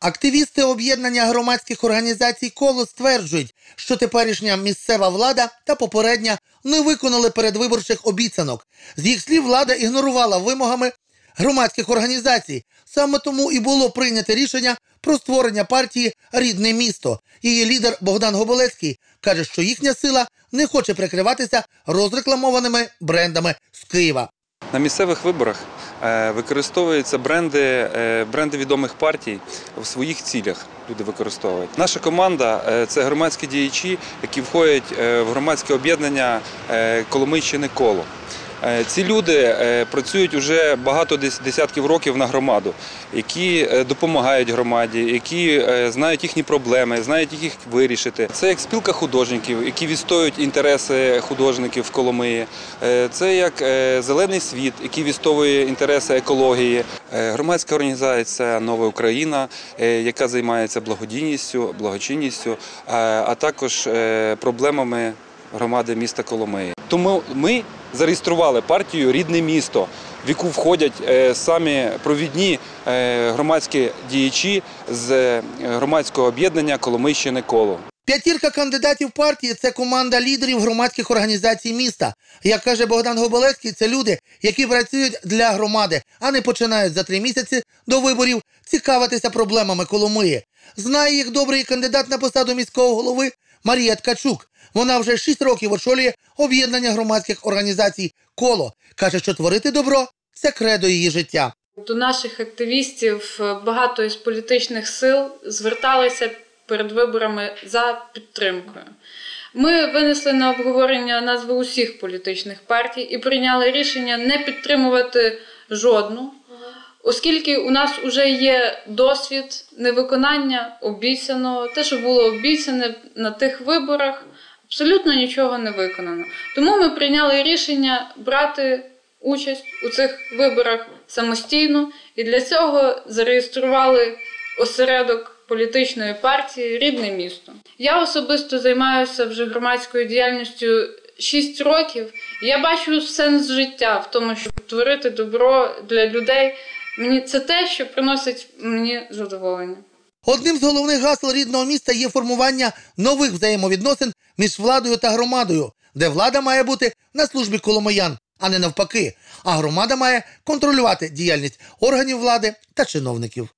Активісти об'єднання громадських організацій коло стверджують, що теперішня місцева влада та попередня не виконали передвиборчих обіцянок. З їх слів, влада ігнорувала вимогами громадських організацій. Саме тому і було прийнято рішення про створення партії Рідне місто. Її лідер Богдан Гоболецький каже, що їхня сила не хоче прикриватися розрекламованими брендами з Києва. На місцевих виборах е, використовуються бренди, е, бренди відомих партій в своїх цілях. Люди використовують. Наша команда е, це громадські діячі, які входять в громадське об'єднання Коломийщини коло. Е, Ці люди е, працюють уже багато дес- десятків років на громаду, які е, допомагають громаді, які знають їхні проблеми, знають їх вирішити. Це як спілка художників, які відстоюють інтереси художників в Коломиї. Це як зелений світ, який відстоює інтереси екології. Громадська організація Нова Україна, яка займається благодійністю, благочинністю, а- також проблемами громади міста Коломиї. Тому ми зареєстрували партію Рідне місто, в яку входять е, самі провідні е, громадські діячі з е, громадського об'єднання Коломийщини коло. П'ятірка кандидатів партії це команда лідерів громадських організацій міста. Як каже Богдан Гоболецький, це люди, які працюють для громади, а не починають за три місяці до виборів цікавитися проблемами Коломиї. Знає їх добрий кандидат на посаду міського голови Марія Ткачук. Вона вже шість років очолює об'єднання громадських організацій коло. каже, що творити добро це кредо її життя. До наших активістів багато із політичних сил зверталися перед виборами за підтримкою. Ми винесли на обговорення назви усіх політичних партій і прийняли рішення не підтримувати жодну, оскільки у нас вже є досвід невиконання обіцяного, те, що було обіцяне на тих виборах, абсолютно нічого не виконано. Тому ми прийняли рішення брати участь у цих виборах самостійно і для цього зареєстрували осередок політичної партії Рідне місто. Я особисто займаюся вже громадською діяльністю 6 років. Я бачу сенс життя в тому, щоб творити добро для людей. Мені це те, що приносить мені задоволення. Одним з головних гасел рідного міста є формування нових взаємовідносин між владою та громадою, де влада має бути на службі коломиян, а не навпаки. А громада має контролювати діяльність органів влади та чиновників.